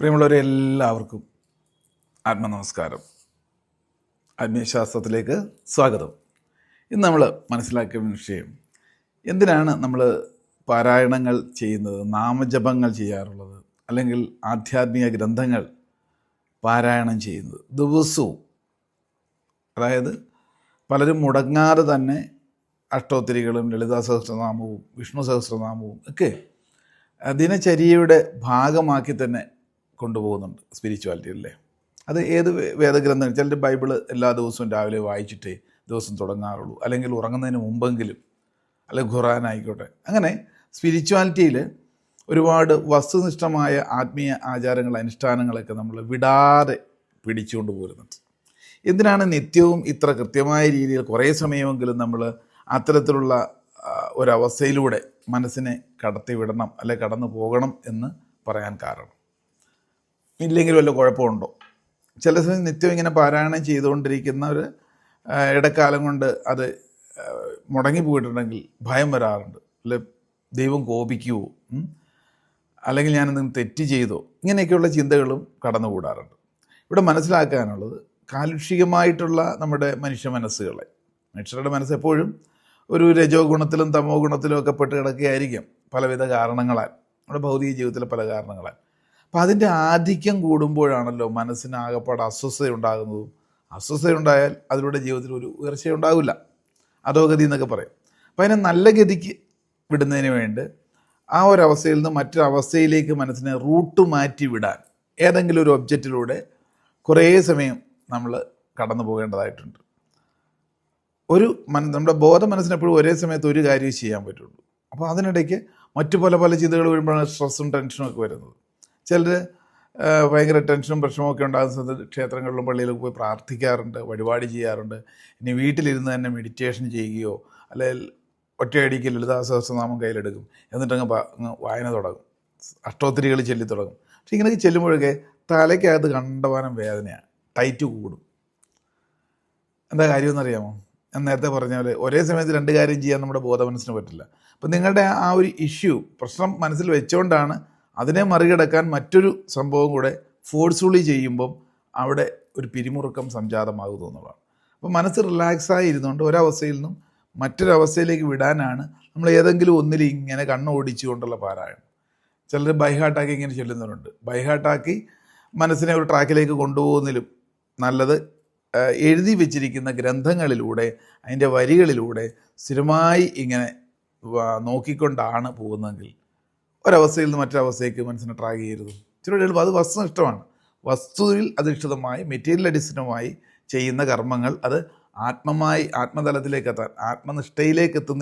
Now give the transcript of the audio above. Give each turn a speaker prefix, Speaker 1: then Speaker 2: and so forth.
Speaker 1: പ്രിയമുള്ളവരെ എല്ലാവർക്കും ആത്മനമസ്കാരം. ആത്മീയശാസ്ത്രത്തിലേക്ക് സ്വാഗതം. ഇന്ന് നമ്മൾ മനസ്സിലാക്കിയ വിഷയം എന്തിനാണ് നമ്മൾ പാരായണങ്ങൾ ചെയ്യുന്നത് നാമജപങ്ങൾ ചെയ്യാറുള്ളത് അല്ലെങ്കിൽ ആധ്യാത്മിക ഗ്രന്ഥങ്ങൾ പാരായണം ചെയ്യുന്നത്? ദിവസവും അതായത് പലരും മുടങ്ങാതെ തന്നെ അഷ്ടോത്തിരികളും ലളിതാ സഹസ്രനാമവും വിഷ്ണു സഹസ്രനാമവും ഒക്കെ ദിനചര്യയുടെ ഭാഗമാക്കി തന്നെ കൊണ്ടുപോകുന്നുണ്ട് സ്പിരിച്വാലിറ്റി അല്ലേ? അത് ഏത് വേദഗ്രന്ഥം? ചിലർ ബൈബിൾ എല്ലാ ദിവസവും രാവിലെ വായിച്ചിട്ടേ ദിവസം തുടങ്ങാറുള്ളൂ. അല്ലെങ്കിൽ ഉറങ്ങുന്നതിന് മുമ്പെങ്കിലും അല്ലെങ്കിൽ ഖുറാൻ ആയിക്കോട്ടെ. അങ്ങനെ സ്പിരിച്വാലിറ്റിയിൽ ഒരുപാട് വസ്തുനിഷ്ഠമായ ആത്മീയ ആചാരങ്ങൾ അനുഷ്ഠാനങ്ങളൊക്കെ നമ്മൾ വിടാതെ പിടിച്ചുകൊണ്ട് പോരുന്നുണ്ട്. എന്തിനാണ് നിത്യവും ഇത്ര കൃത്യമായ രീതിയിൽ കുറേ സമയമെങ്കിലും നമ്മൾ അത്തരത്തിലുള്ള ഒരവസ്ഥയിലൂടെ മനസ്സിനെ കടത്തിവിടണം അല്ലെ കടന്നു പോകണം എന്ന് പറയാൻ കാരണം? ഇല്ലെങ്കിൽ വല്ല കുഴപ്പമുണ്ടോ? ചില സമയം നിത്യം ഇങ്ങനെ പാരായണം ചെയ്തുകൊണ്ടിരിക്കുന്ന ഒരു ഇടക്കാലം കൊണ്ട് അത് മുടങ്ങി മുടങ്ങിപ്പോയിട്ടുണ്ടെങ്കിൽ ഭയം വരാറുണ്ട്. അല്ലെ ദൈവം കോപിക്കുവോ? അല്ലെങ്കിൽ ഞാനെന്തെങ്കിലും തെറ്റ് ചെയ്തോ? ഇങ്ങനെയൊക്കെയുള്ള ചിന്തകളും കടന്നുകൂടാറുണ്ട്. ഇവിടെ മനസ്സിലാക്കാനുള്ളത് കാലുഷികമായിട്ടുള്ള നമ്മുടെ മനുഷ്യ മനസ്സുകളെ. മനുഷ്യരുടെ മനസ്സ് എപ്പോഴും ഒരു രജോ ഗുണത്തിലും തമോ ഗുണത്തിലും ഒക്കെ പെട്ട് കിടക്കുകയായിരിക്കും പലവിധ കാരണങ്ങളാൽ. നമ്മുടെ ഭൗതിക ജീവിതത്തിലെ പല കാരണങ്ങളാൽ. അപ്പം അതിന്റെ ആധിക്യം കൂടുമ്പോഴാണല്ലോ മനസ്സിന് ആകപ്പാട് അസ്വസ്ഥതയുണ്ടായാൽ അതിലൂടെ ജീവിതത്തിൽ ഒരു ഉയർച്ച ഉണ്ടാവില്ല അധോഗതി എന്നൊക്കെ പറയും. അപ്പം അതിനെ നല്ല ഗതിക്ക് വിടുന്നതിന് വേണ്ടി ആ ഒരു അവസ്ഥയിൽ നിന്ന് മറ്റൊരു അവസ്ഥയിലേക്ക് മനസ്സിനെ റൂട്ട് മാറ്റി വിടാൻ ഏതെങ്കിലും ഒരു ഒബ്ജക്റ്റിലൂടെ കുറേ സമയം നമ്മൾ കടന്നു പോകേണ്ടതായിട്ടുണ്ട്. ഒരു മന നമ്മുടെ ബോധ മനസ്സിന് എപ്പോഴും ഒരേ സമയത്ത് ഒരു കാര്യം ചെയ്യാൻ പറ്റുള്ളൂ. അപ്പോൾ അതിനിടയ്ക്ക് മറ്റു പല പല ചിന്തകൾ വരുമ്പോഴാണ് സ്ട്രെസ്സും ടെൻഷനും ഒക്കെ വരുന്നത്. ചിലർ ഭയങ്കര ടെൻഷനും പ്രശ്നമൊക്കെ ഉണ്ടാകുന്ന സമയത്ത് ക്ഷേത്രങ്ങളിലും പള്ളിയിലും പോയി പ്രാർത്ഥിക്കാറുണ്ട് വഴിപാട് ചെയ്യാറുണ്ട്. ഇനി വീട്ടിലിരുന്ന് തന്നെ മെഡിറ്റേഷൻ ചെയ്യുകയോ അല്ലെങ്കിൽ ഒറ്റയടിക്ക് ലളിതാ സഹസ്രനാമം കയ്യിലെടുക്കും. എന്നിട്ടങ്ങ് വായന തുടങ്ങും. അഷ്ടോത്തിരികൾ ചൊല്ലി തുടങ്ങും. പക്ഷെ ഇങ്ങനെയൊക്കെ ചെല്ലുമ്പോഴൊക്കെ തലയ്ക്കകത്ത് കണ്ടവാനം വേദനയാണ്. ടൈറ്റ് കൂടും. എന്താ കാര്യമെന്നറിയാമോ? ഞാൻ നേരത്തെ പറഞ്ഞ പോലെ ഒരേ സമയത്ത് രണ്ട് കാര്യം ചെയ്യാൻ നമ്മുടെ ബോധമനസ്സിന് പറ്റില്ല. അപ്പം നിങ്ങളുടെ ആ ഒരു ഇഷ്യൂ പ്രശ്നം മനസ്സിൽ വെച്ചുകൊണ്ടാണ് അതിനെ മറികടക്കാൻ മറ്റൊരു സംഭവം കൂടെ ഫോഴ്സ്ഫുള്ളി ചെയ്യുമ്പം അവിടെ ഒരു പിരിമുറുക്കം സംജാതമാകുന്നു എന്നുള്ളതാണ്. അപ്പോൾ മനസ്സ് റിലാക്സായി ഇരുന്നുകൊണ്ട് ഒരവസ്ഥയിൽ നിന്നും മറ്റൊരവസ്ഥയിലേക്ക് വിടാനാണ് നമ്മൾ ഏതെങ്കിലും ഒന്നിൽ ഇങ്ങനെ കണ്ണോടിച്ചുകൊണ്ടുള്ള പാരായണം. ചിലർ ബൈഹാട്ടാക്കി ഇങ്ങനെ ചൊല്ലുന്നവരുണ്ട്. ബൈഹാട്ടാക്കി മനസ്സിനെ ഒരു ട്രാക്കിലേക്ക് കൊണ്ടുപോകുന്നതിലും നല്ലത് എഴുതി വെച്ചിരിക്കുന്ന ഗ്രന്ഥങ്ങളിലൂടെ അതിന്റെ വരികളിലൂടെ സ്ഥിരമായി ഇങ്ങനെ നോക്കിക്കൊണ്ടാണ് പോകുന്നതെങ്കിൽ ഒരവസ്ഥയിൽ നിന്ന് മറ്റൊരവസ്ഥയ്ക്ക് മനസ്സിനെ ട്രാക്ക് ചെയ്യരുത്. ഇച്ചിരി എളുപ്പം അത് ഇഷ്ടമാണ് വസ്തുവിൽ അധിഷ്ഠിതമായി മെറ്റീരിയൽ അടിസ്ഥാനമായി ചെയ്യുന്ന കർമ്മങ്ങൾ അത് ആത്മമായി ആത്മതലത്തിലേക്ക് എത്താൻ ആത്മനിഷ്ഠയിലേക്ക് എത്തുന്ന